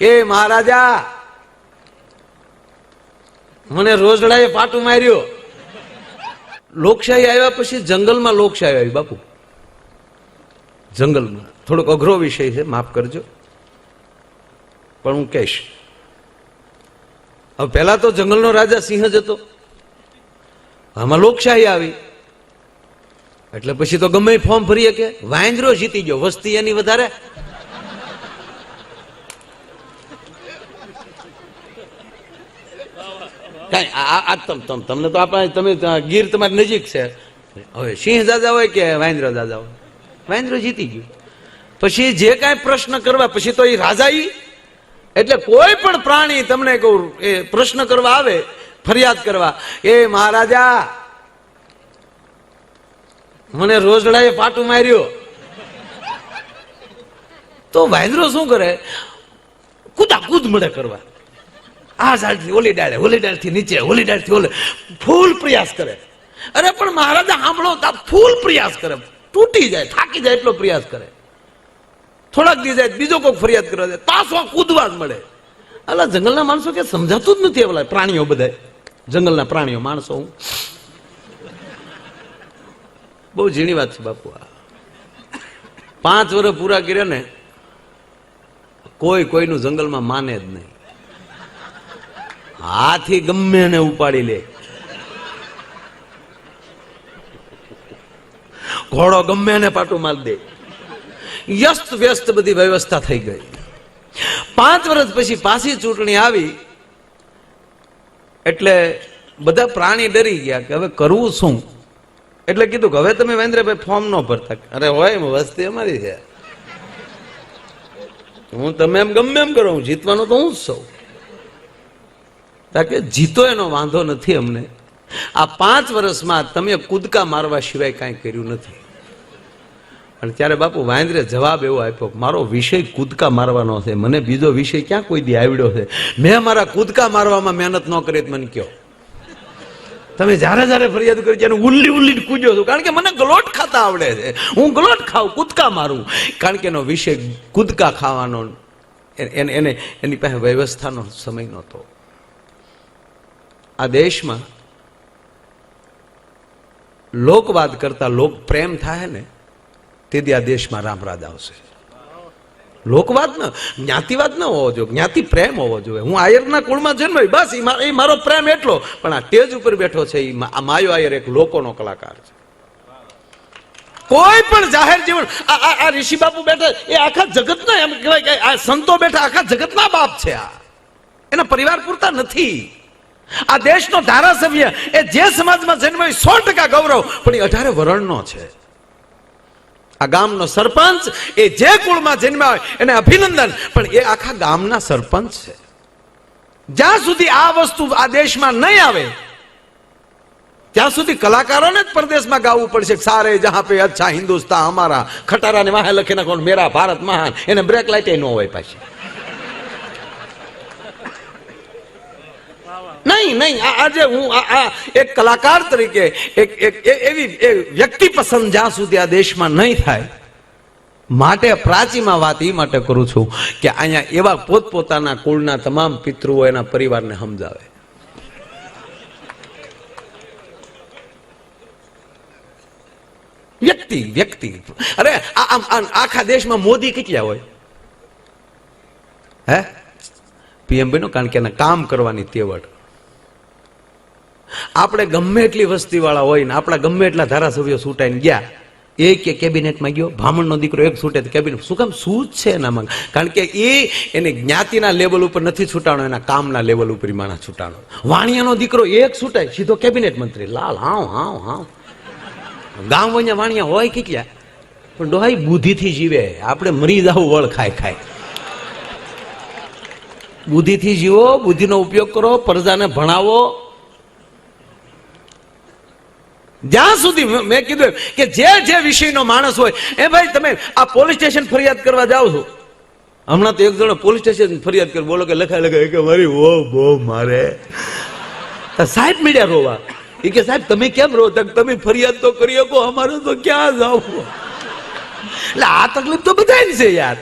કે મહારાજા, મને રોજડાએ પાટું માર્યો. લોકશાહી આવ્યા પછી જંગલમાં લોકશાહી આવી, બાપુ. જંગલમાં. થોડોક અઘરો વિષય છે, માફ કરજો. પણ હું કહીશ. હવે પહેલા તો જંગલનો રાજા સિંહ જ હતો. આમાં લોકશાહી આવી. એટલે પછી તો ગમે એ ફોર્મ ભરીએ કે વાંદરો જીતી ગયો. વસ્તી એની વધારે. કાંઈ, આ, આ- આ તમ તમ, તમને તો આપણે, તમે ગીર તમારી નજીક છે. હવે સિંહ દાદા હોય કે વાંદરો દાદા હોય? વાંદરો જીતી ગયું. પછી જે કાંઈ પ્રશ્ન કરવા, પછી તો એ રાજા ઈ. એટલે કોઈ પણ પ્રાણી તમને કહું, એ પ્રશ્ન કરવા આવે, ફરિયાદ કરવા, એ મહારાજા, મને રોજડાએ પાટું માર્યો. તો વાંદરો શું કરે? કૂદા કૂદ મળે કરવા. આ ઝાડથી ઓલી ડાળે, ઓલી ડાળથી નીચે, ઓલી ડાળથી ઓલે. ફૂલ પ્રયાસ કરે. અરે, પણ મહારાજા સાંભળો ફૂલ પ્રયાસ કરે. તૂટી જાય, થાકી જાય એટલો પ્રયાસ કરે. થોડાક દી જાય, બીજો કોઈ ફરિયાદ કરવા જાય, પાછો કૂદવા જ મળે. અલા, જંગલના માણસો કે સમજાતું જ નથી એવા પ્રાણીઓ બધા જંગલના પ્રાણીઓ, માણસો હું. બહુ ઝીણી વાત છે બાપુ આ. પાંચ વર્ષ પૂરા કર્યા ને, કોઈ કોઈનું જંગલમાં માને જ નહીં. હાથી ગમે ને ઉપાડી લે. ઘોડો ગમે ને પાટું માર દે. વ્યસ્ત વ્યસ્ત બધી વ્યવસ્થા થઈ ગઈ. પાંચ વર્ષ પછી પાછી ચૂંટણી આવી, એટલે બધા પ્રાણી ડરી ગયા કે હવે કરવું શું? એટલે કીધું કે હવે તમે વેન્દ્રભાઈ ફોર્મ ન ભરતા. અરે હોય વસ્તી અમારી છે. હું તમે એમ ગમે એમ કરો, હું જીતવાનો તો હું જ સૌ કે જીતો એનો વાંધો નથી અમને. આ પાંચ વર્ષમાં તમે કૂદકા મારવા સિવાય કાંઈ કર્યું નથી. અને ત્યારે બાપુ વાંદરે જવાબ એવો આપ્યો, મારો વિષય કૂદકા મારવાનો છે. મને બીજો વિષય ક્યાં કોઈ દી આવડ્યો છે? મેં મારા કૂદકા મારવામાં મહેનત ન કરી મને કયો. તમે જ્યારે જ્યારે ફરિયાદ કરી ત્યારે ઉલ્લી ઉલ્લી કૂદ્યો છું. કારણ કે મને ગલોટ ખાતા આવડે છે. હું ગલોટ ખાઉં, કૂદકા મારું. કારણ કે એનો વિષય કૂદકા ખાવાનો એને, એની પાસે વ્યવસ્થાનો સમય નહોતો. આ દેશમાં લોકવાદ કરતા લોક પ્રેમ થાય ને, તેથી આ દેશમાં રામરાજ આવશે. લોકવાદ ન, જ્ઞાતિવાદ ન હોવો જોઈએ, જ્ઞાતિ પ્રેમ હોવો જોઈએ. હું આયરના કુળમાં જન્માય બસ એ મારો પ્રેમ એટલો, પણ આ સ્ટેજ ઉપર બેઠો છે એ માયો આયર એક લોકોનો કલાકાર છે. કોઈ પણ જાહેર જીવન આ ઋષિ બાપુ બેઠા, એ આખા જગતના એમ કહેવાય કે આ સંતો બેઠા, આખા જગતના બાપ છે આ. એના પરિવાર પૂરતા નથી. આ દેશનો ધારાસભ્ય એ જે સમાજમાં જન્માય સો ટકા ગૌરવ, પણ એ અઢારે વરણનો છે. આ ગામનો સરપંચ એ જે કુળમાં જન્મ્યા હોય એને અભિનંદન, પણ એ આખા ગામના સરપંચ છે. જ્યાં સુધી આ વસ્તુ આ દેશમાં નહીં આવે, ત્યાં સુધી કલાકારોને જ પરદેશમાં ગાવું પડશે સારે જહાં પે અચ્છા હિન્દુસ્તાન અમારા ખટારાને વાહે લખી નાખો મેરા ભારત મહાન, એને બ્રેક લાઇટ ન હોય પાછી. નહીં નહીં. આજે હું આ એક કલાકાર તરીકે એક એક એવી વ્યક્તિ પસંદ જ્યાં સુધી આ દેશમાં નહીં થાય, માટે પ્રાચીમાં વાત એ માટે કરું છું કે અહીંયા એવા પોતપોતાના કુળના તમામ પિતૃઓ એના પરિવારને સમજાવે. વ્યક્તિ વ્યક્તિ. અરે આખા દેશમાં મોદી કેટલા હોય? હે? પીએમ બન્યો કારણ કે એને કામ કરવાની તેવડ. આપણે ગમે એટલી વસ્તીવાળા હોય ને આપણા ગમે એટલા ધારાસભ્યો છૂટાઈને ગયા, એક કેબિનેટમાં ગયો, બ્રાહ્મણનો દીકરો એક છૂટે કેબિનેટ, શું કામ શું છે એનામાં કારણ કે એ એને જ્ઞાતિના લેવલ ઉપર નથી છૂટાણો, એના કામના લેવલ ઉપર માણસ છૂટાણો. વાણિયાનો દીકરો એક છૂટાય સીધો કેબિનેટ મંત્રી. લાલ, હાવ હાવ હાવ. ગામ વણ્યા, વાણિયા હોય કે ક્યાં? પણ ડોહાઈ બુદ્ધિથી જીવે. આપણે મરી જાવ, વળ ખાય ખાય. બુદ્ધિથી જીવો, બુદ્ધિનો ઉપયોગ કરો, પ્રજાને ભણાવો જ્યાં સુધી મેં- કીધું કે જે જે વિષયનો માણસ હોય, એ ભાઈ તમે આ પોલીસ સ્ટેશન ફરિયાદ કરવા જાઓ છો. હમણાં તો એક જણો પોલીસ સ્ટેશન ફરિયાદ કરી, બોલો કે લખાય લખાય કે મારી ઓ બો મારે. સાહેબ મીડિયા રોવા. એ કે સાહેબ, તમે કેમ રો? તમે ફરિયાદ તો કરી શકો, અમારે તો ક્યાં જાવ? એટલે આ તકલીફ તો બધાય છે યાર.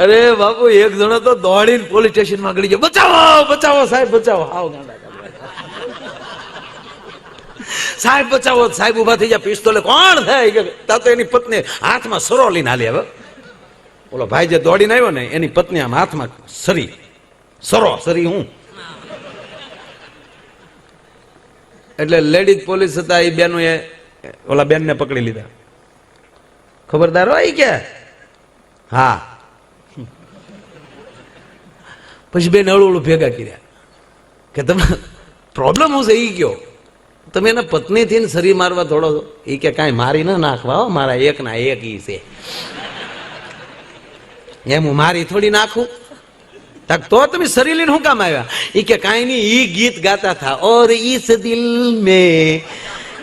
અરે બાપુ, એક જણો તો દોડીને પોલીસ સ્ટેશનમાં ગળી ગયો. બચાવો બચાવો સાહેબ, બચાવો. આવો. સાહેબ, બચાવો. સાહેબ ઊભા થઈ ગયા, પિસ્તોલે કોણ થાય? તા તો એની પત્ની હાથમાં સરો લઈને હાલી હવે. ઓલો ભાઈ જે દોડીને આવ્યો ને, એની પત્ની આમ હાથમાં સરી. સરો, સરી હું? એટલે લેડીઝ પોલીસ હતા એ બેનો એ, ઓલા બેનને પકડી લીધા. ખબરદાર હોય કે? હા. પછી બેન અળુળું ભેગા કર્યા. કે તમે પ્રોબ્લેમ હું છે એ કયો? તમે એના પત્નીથી શરીર મારવા થોડો એ કે કાંઈ મારી ના નાખવા મારા એકના એક ઈ છે. એમ હું મારી થોડી નાખું? તો તમે શરીર લઈને શું કામ આવ્યા? એ કે કાંઈ નહીં, ઈ ગીત ગાતા થા. ઓર ઈસ દિલ મેં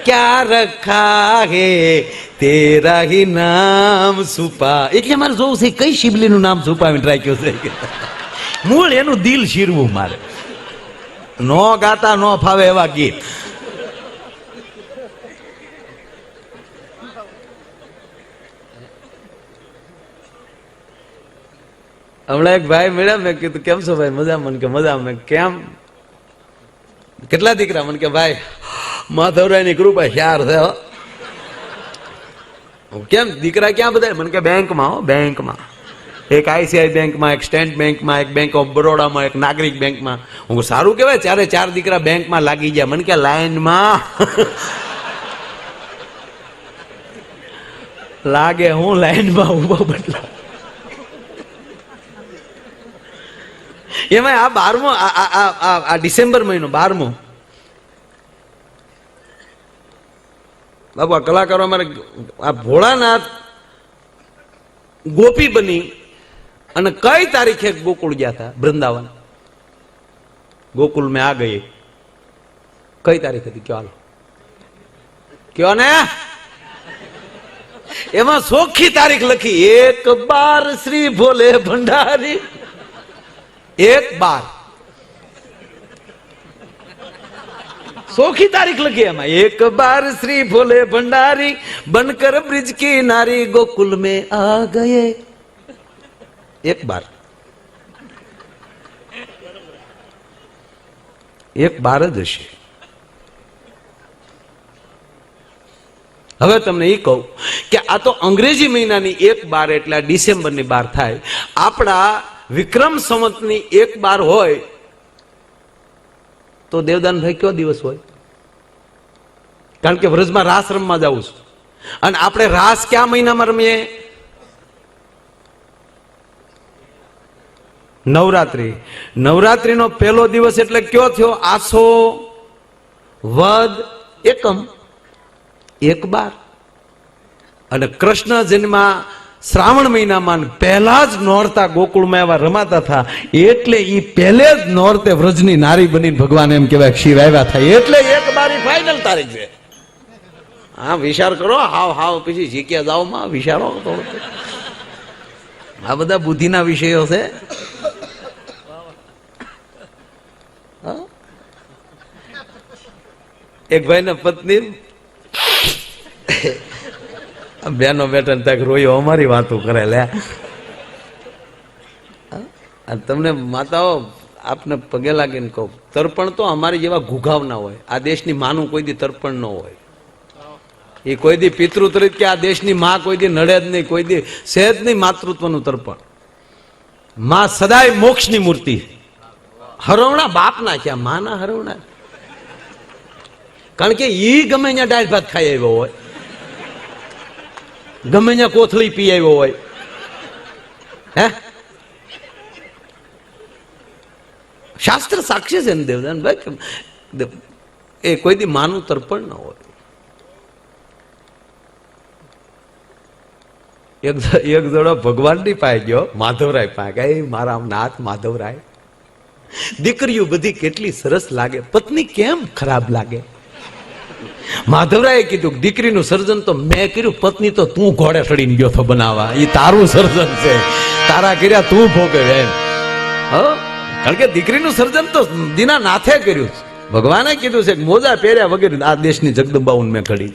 ક્યા રખા હે? તેરા હી નામ સુપા એટલે મારે જોવું છે, કઈ શિબલીનું નામ છુપાવીને રાખ્યું છે? મૂળ એનું દિલ શીરવું મારે. નો ગાતા, નો ફાવે એવા ગીત. હમણાં એક ભાઈ મળ્યા, મેં કીધું, કેમ છો ભાઈ? મજા મને કે મજા મેં કેમ? કેટલા દીકરા? મને કે, ભાઈ, માધવરાયની કૃપા શ્યાર થયો. કેમ? દીકરા ક્યાં બધા મને કે, બેંકમાં હો, બેંકમાં. એક આઈસીઆઈ બેંકમાં, એક સ્ટેટ બેંકમાં, એક બેંક ઓફ બરોડામાં એક નાગરિક બેંકમાં. હું સારું કહેવાય, ચારે ચાર દીકરા બેંકમાં લાગી ગયા. મને કે લાઈનમાં. લાગે, હું લાઈનમાં ઊભો બદલા. એમાં આ બારમો, આ ડિસેમ્બર મહિનો, બારમો. બાબુ આ કલાકારો અમારે, આ ભોળાનાથ ગોપી બની અને કઈ તારીખે ગોકુળ ગયા હતા? વૃંદાવન. ગોકુલ મેં આ ગઈ કઈ તારીખ હતી? કયો હાલો. કયો ને? એમાં સોખી તારીખ લખી. એક બાર શ્રી ભોલે ભંડારી. એક બાર. સોખી તારીખ લખી એમાં. એક બાર શ્રી ભોલે ભંડારી, બનકર બ્રિજ કી નારી ગોકુલ મેં આ ગયે. એક બાર. એક બાર જ હશે. હવે તમને એ કહું કે આ તો અંગ્રેજી મહિનાની એક બાર એટલે ડિસેમ્બરની બાર થાય. આપણા વિક્રમ સંવતની એક બાર હોય તો દેવદાનભાઈ કયો દિવસ હોય? કારણ કે વ્રજમાં રાસ રમવા જવું છું. અને આપણે રાસ કયા મહિનામાં રમીએ? નવરાત્રી. નવરાત્રીનો પહેલો દિવસ એટલે કયો થયો? આસો, વદ, એકમ. એક બાર. અને કૃષ્ણ જન્મા શ્રાવણ મહિનામાં પહેલા જ નોરતા ગોકુળમાં એવા રમાતા હતા. એટલે એ પહેલે જ નોરતે વ્રજની નારી બનીને ભગવાન એમ કહેવાય શિવ આવ્યા થાય. એટલે એક બારી ફાઇનલ તારીખ છે. હા, વિચાર કરો, હાવ હાવ, પછી જીક્યા જાઓ માં વિચારો થોડું. આ બધા બુદ્ધિના વિષયો છે. એક ભાઈ પત્ની. બેનો બેટા ત્યાં રોયો, અમારી વાતો કરે, લે. તમને માતાઓ, આપને પગે લાગીને કહું, તર્પણ તો અમારી જેવા ઘુઘાવ ના હોય. આ દેશની માનું કોઈ દી તર્પણ ન હોય. એ કોઈ દી પિતૃ તરીકે આ દેશની માં કોઈ દી નડે જ નહીં, કોઈ દી સહેજ નહીં માતૃત્વનું તર્પણ. માં સદાય મોક્ષની મૂર્તિ. હરવણા બાપના ક્યાં માના હરવણા. કારણ કે એ ગમે ત્યાં દાળ ભાત ખાઈ આવ્યો હોય. ગમે ત્યાં કોથળી પી આવ્યો હોય. હે? શાસ્ત્ર સાક્ષી છે ને દેવદાન ભાઈ એ કોઈ દી માનું તર્પણ ન હોય. એક એક જણો ભગવાનની પાસે ગયો, માધવરાય પાસે "એ મારા નાથ માધવરાય, દીકરીઓ બધી કેટલી સરસ લાગે. પત્ની કેમ ખરાબ લાગે? માધવરાયે કીધું દીકરીનું સર્જન તો મેં કર્યું, પત્ની તો તું ઘોડે ચડીને ગયો તો બનાવવા. એ તારું સર્જન છે. તારા કર્યા તું ભોગવે એમ. કારણ કે દીકરીનું સર્જન તો દીના નાથે કર્યું ભગવાને કીધું છે મોજા પહેર્યા વગેરે આ દેશની જગદંબાઉન મેં ઘડી.